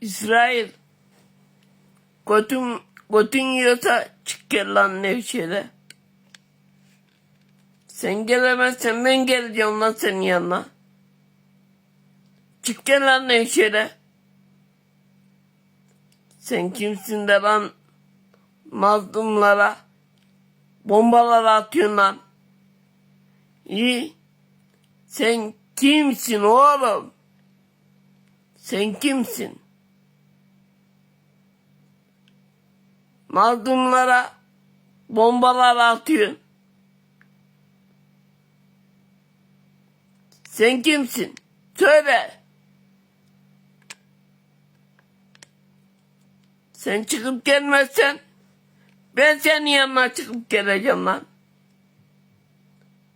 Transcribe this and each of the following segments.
İsrail. Götün, götün yiyorsa çık gel lan Nevşehir'e. Sen gelemezsen ben geleceğim lan senin yanına. Çık gel lan Nevşehir'e. Sen kimsin de lan mazlumlara bombalar atıyorsun lan. İyi. Sen kimsin oğlum? Sen kimsin? Mazlumlara bombalar atıyorsun. Sen kimsin? Söyle. Sen çıkıp gelmezsen ben senin yanına çıkıp geleceğim lan.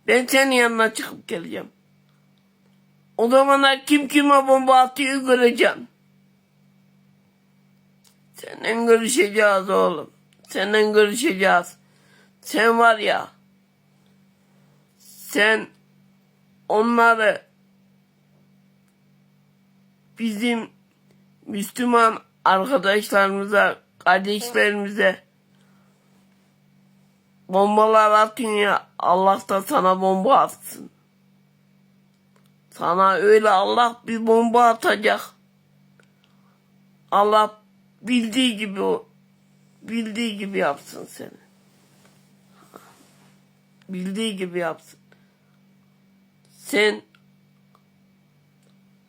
Ben senin yanına çıkıp geleceğim. O zamanlar kim kime bomba atıyor göreceğim. Seninle görüşeceğiz oğlum. Seninle görüşeceğiz. Sen var ya. Sen onları bizim Müslüman arkadaşlarımıza, kardeşlerimize bombalar atın ya Allah da sana bomba atsın. Sana öyle Allah bir bomba atacak. Allah bildiği gibi o bildiği gibi yapsın seni. Bildiği gibi yapsın. Sen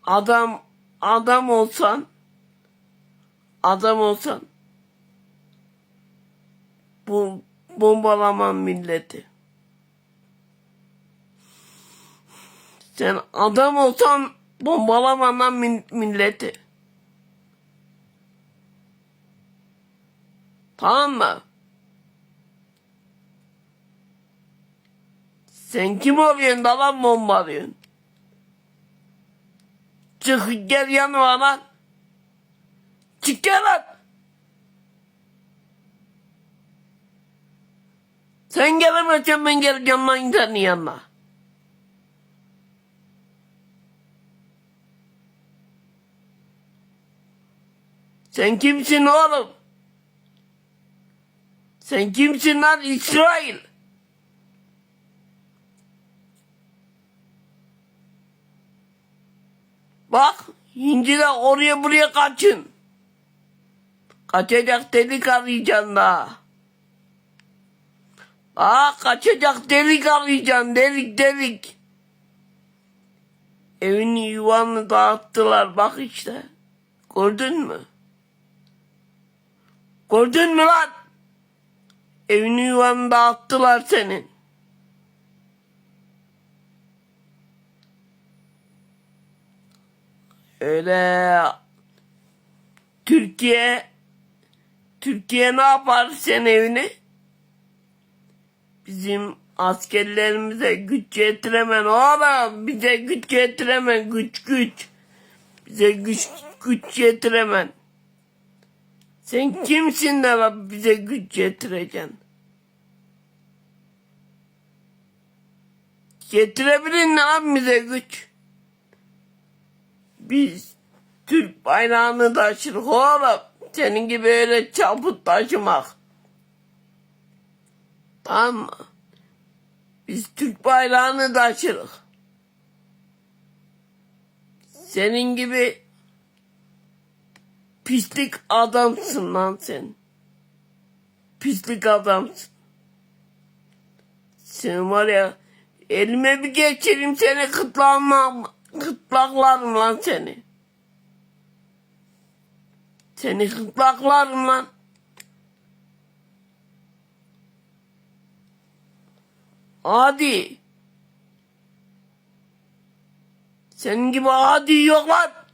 adam adam olsan adam olsan bu bombalaman milleti. Sen adam olsan bombalamaman milleti. Tamam mı? Sen kim oluyorsun da lan bombalıyorsun? Çık gel yanıma lan. Çık gel lan. Sen gelemezsen ben geleceğim lan senin yanına. Sen kimsin oğlum? Sen kimsin lan İsrail? Bak de oraya buraya kaçın. Kaçacak delik arayacaksın daha. Aa kaçacak delik arayacaksın delik delik. Evini yuvanı dağıttılar bak işte. Gördün mü? Gördün mü lan? Evini yuvanı dağıttılar senin. Öyle Türkiye Türkiye ne yapar sen evini? Bizim askerlerimize güç yetiremen oğlum bize güç yetiremen güç güç bize güç güç yetiremen sen kimsin de bize güç yetireceksin getirebilin lan bize güç biz Türk bayrağını taşırız oğlum senin gibi öyle çaput taşımak Tamam mı? Biz Türk bayrağını taşırız. Senin gibi pislik adamsın lan sen. Pislik adamsın. Sen var ya elime bir geçireyim seni kıtlamam, kıtlaklarım lan seni. Seni kıtlaklarım lan. Adi. Senin gibi adi yok lan.